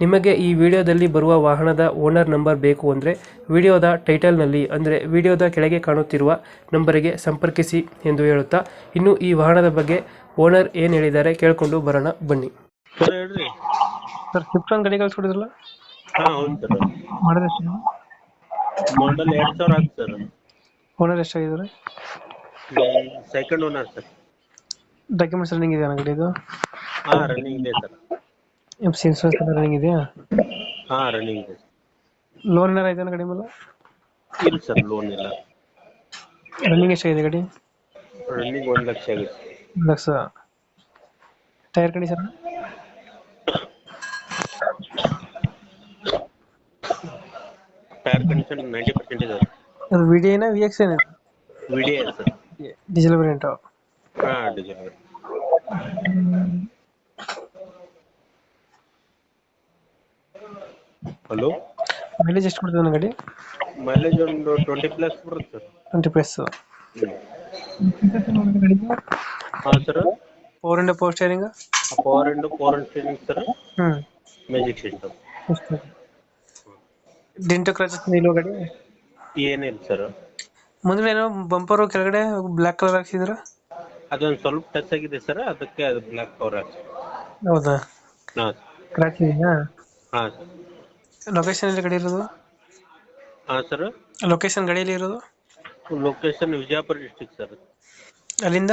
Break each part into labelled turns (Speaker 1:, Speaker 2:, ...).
Speaker 1: ನಿಮಗೆ ಈ ವಿಡಿಯೋದಲ್ಲಿ ಬರುವ ವಾಹನದ ಓನರ್ ನಂಬರ್ ಬೇಕು ಅಂದರೆ ವಿಡಿಯೋದ ಟೈಟಲ್ನಲ್ಲಿ ಅಂದರೆ ವಿಡಿಯೋದ ಕೆಳಗೆ ಕಾಣುತ್ತಿರುವ ನಂಬರಿಗೆ ಸಂಪರ್ಕಿಸಿ ಎಂದು ಹೇಳುತ್ತಾ ಇನ್ನು ಈ ವಾಹನದ ಬಗ್ಗೆ ಓನರ್ ಏನು ಹೇಳಿದ್ದಾರೆ ಕೇಳಿಕೊಂಡು ಬರೋಣ ಬನ್ನಿ.
Speaker 2: ಸರ್ ಹೇಳ್ರಿ.
Speaker 1: ಸರ್ ಸ್ವಿಫ್ಟ್ ಒಂದು ಗಾಡಿ ಕಳಿಸ್ಕೊಡಿದ್ರಲ್ಲ?
Speaker 2: ಹಾ ಹೌದು ಸರ್
Speaker 1: ಮಾಡಿದ್ರೆ ಎಷ್ಟು
Speaker 2: ಮಾಡಲ್ ಎರಡ್ ಸಾವಿರ ಆಯ್ತು sir
Speaker 1: owner ಎಷ್ಟಾಗಿದ್ದಾರೆ
Speaker 2: second owner sir
Speaker 1: documents running ಇದೆಯಾ ಗಾಡಿದು?
Speaker 2: ಹಾ ರನ್ನಿಂಗ್ ಇದೆ ಸರ್
Speaker 1: ಎಫ್ ಸಿ ಇನ್ಸೂರೆನ್ಸ್ ಎಲ್ಲ ರನ್ನಿಂಗ್ ಇದೆಯಾ?
Speaker 2: ಹಾ ರನ್ನಿಂಗ್ ಇದೆ.
Speaker 1: ಲೋನ್ ಏನಾರ ಆಯ್ತಾನ ಗಾಡಿ ಮೇಲೆ
Speaker 2: ಇಲ್ಲ ಸರ್ ಲೋನ್ ಇಲ್ಲ.
Speaker 1: ರನ್ನಿಂಗ್ ಎಷ್ಟಾಗಿದೆ ಗಾಡಿ?
Speaker 2: ರನ್ನಿಂಗ್ ಒಂದು ಲಕ್ಷ ಆಗಿದೆ
Speaker 1: ಒಂದು lakh. Tyre condition
Speaker 2: tyre condition ninety percent ಇದೆ.
Speaker 1: ಅದು ವಿ ಡಿ ಏನಾ ವಿ ಎಕ್ಸ್ ಏನಿದೆ
Speaker 2: ವಿಡಿಯೋ ಸರ್.
Speaker 1: ಡೀಸೆಲ್ ವೇರಿಯಂಟು
Speaker 2: ಹಾ ಡೀಸೆಲ್ ಹಲೋ
Speaker 1: ಮೈಲೇಜ್ ಎಷ್ಟು ಕೊಡ್ತದೆ ನನ್ನ ಗಾಡಿ?
Speaker 2: ಮೈಲೇಜ್ ಒಂದು ಟ್ವೆಂಟಿ ಪ್ಲಸ್ ಬರುತ್ತೆ.
Speaker 1: ಟ್ವೆಂಟಿ ಪ್ಲಸ್
Speaker 2: ಹಾಂ sir
Speaker 1: four ಇಂಡ four steering
Speaker 2: power power and steering sir
Speaker 1: ಹ್ಞೂ
Speaker 2: ಮ್ಯಾಜಿಕ್ ಸಿಸ್ಟಮ್
Speaker 1: ಡಿಂಟು ಕ್ರಾಚಸ್ ನಿಲ್ಲೋ ಗಾಡಿ?
Speaker 2: ಏನಿಲ್ಲ ಸರ್
Speaker 1: ಮುಂದೆ ಏನೋ ಬಂಪರು ಕೆಳಗಡೆ ಬ್ಲ್ಯಾಕ್ ಕಲರ್ ಹಾಕ್ಸಿದ್ರ
Speaker 2: ಅದೊಂದು ಸ್ವಲ್ಪ ಟಚ್ ಆಗಿದೆ ಸರ್ ಅದಕ್ಕೆ ಅದು ಬ್ಲ್ಯಾಕ್ ಕವರ್ ಹಾಕ್ಸಿ
Speaker 1: ಹೌದಾ?
Speaker 2: ಹಾಂ.
Speaker 1: ಕ್ರಾಚ್ ಇದೆಯಾ?
Speaker 2: ಹಾಂ ಸರ್
Speaker 1: ಲೊಕೇಶನ್ ಎಲ್ಲಿ ಗಾಡಿ ಇರೋದು?
Speaker 2: ಹಾಂ ಸರ್
Speaker 1: ಲೊಕೇಶನ್ ಗಾಡಿಯಲ್ಲಿ ಇರೋದು?
Speaker 2: ಲೊಕೇಶನ್ ವಿಜಯಪುರ ಡಿಸ್ಟಿಕ್ ಸರ್
Speaker 1: ಅಲ್ಲಿಂದ?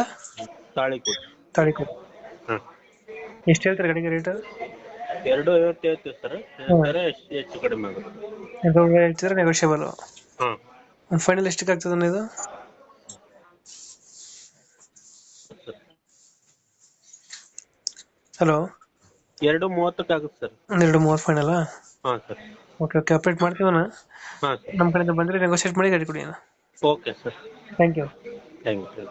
Speaker 2: ತಾಳಿಕೋಟ್.
Speaker 1: ತಾಳಿಕೋಟೆ.
Speaker 2: ಹಾಂ.
Speaker 1: ಎಷ್ಟು ಹೇಳ್ತಾರೆ ಗಾಡಿಗೆ ರೇಟ್
Speaker 2: ಎರಡು ಐವತ್ತು ಹೇಳ್ತೀವಿ ಸರ್ ಸರ್ ಎಷ್ಟು ಹೆಚ್ಚು ಕಡಿಮೆ ಆಗುತ್ತೆ.
Speaker 1: ಎರಡು ಹೇಳ್ತಿದ್ರೆ ನೆಗೋಷಿಯಬಲ್
Speaker 2: ಹಾಂ.
Speaker 1: ಒಂದು ಫೈನಲ್ ಎಷ್ಟಕ್ಕೆ ಆಗ್ತದೆ ಇದು ಹಲೋ
Speaker 2: ಎರಡು ಮೂವತ್ತಕ್ಕೆ ಆಗುತ್ತೆ ಸರ್
Speaker 1: ಎರಡು ಮೂವತ್ತು ಫೈನಲ್ಲ
Speaker 2: ಹಾಂ ಸರ್.
Speaker 1: ಓಕೆ ಓಕೆ ಅಪ್ಡೇಟ್ ಮಾಡ್ತೀವಣ್ಣ
Speaker 2: ಹಾಂ ಸರ್.
Speaker 1: ನಮ್ಮ ಕಡೆಯಿಂದ ಬಂದರೆ ನೆಗೋಷಿಯೇಟ್ ಮಾಡಿ ಗಾಡಿ ಕೊಡಿ ಅಣ್ಣ.
Speaker 2: Okay sir.
Speaker 1: Thank you
Speaker 2: thank you